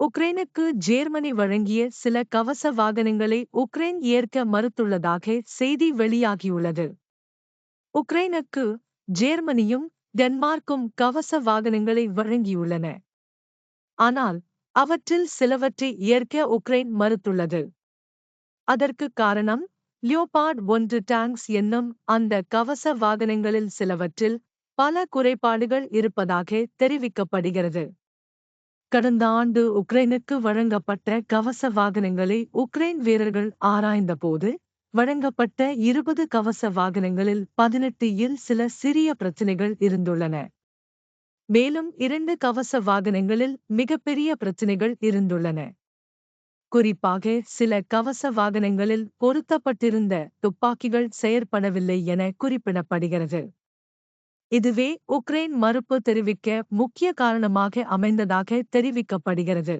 உக்ரைனுக்கு ஜேர்மனி வழங்கிய சில கவச வாகனங்களை உக்ரைன் ஏற்க மறுத்துள்ளதாக செய்தி வெளியாகியுள்ளது. உக்ரைனுக்கு ஜேர்மனியும் டென்மார்க்கும் கவச வாகனங்களை வழங்கியுள்ளன. ஆனால் அவற்றில் சிலவற்றை ஏற்க உக்ரைன் மறுத்துள்ளது. அதற்கு காரணம் லியோபார்ட் ஒன்று டேங்க்ஸ் என்னும் அந்த கவச வாகனங்களில் சிலவற்றில் பல குறைபாடுகள் இருப்பதாக தெரிவிக்கப்படுகிறது. கடந்த ஆண்டு உக்ரைனுக்கு வழங்கப்பட்ட கவச வாகனங்களை உக்ரைன் வீரர்கள் ஆராய்ந்தபோது வழங்கப்பட்ட இருபது கவச வாகனங்களில் பதினெட்டு இல் சில சிறிய பிரச்சினைகள் இருந்துள்ளன. மேலும் இரண்டு கவச வாகனங்களில் மிகப்பெரிய பிரச்சினைகள் இருந்துள்ளன. குறிப்பாக சில கவச வாகனங்களில் பொருத்தப்பட்டிருந்த துப்பாக்கிகள் செயற்படவில்லை என குறிப்பிடப்படுகிறது. இதுவே உக்ரைன் மறுப்பு தெரிவிக்க முக்கிய காரணமாக அமைந்ததாக தெரிவிக்கப்படுகிறது.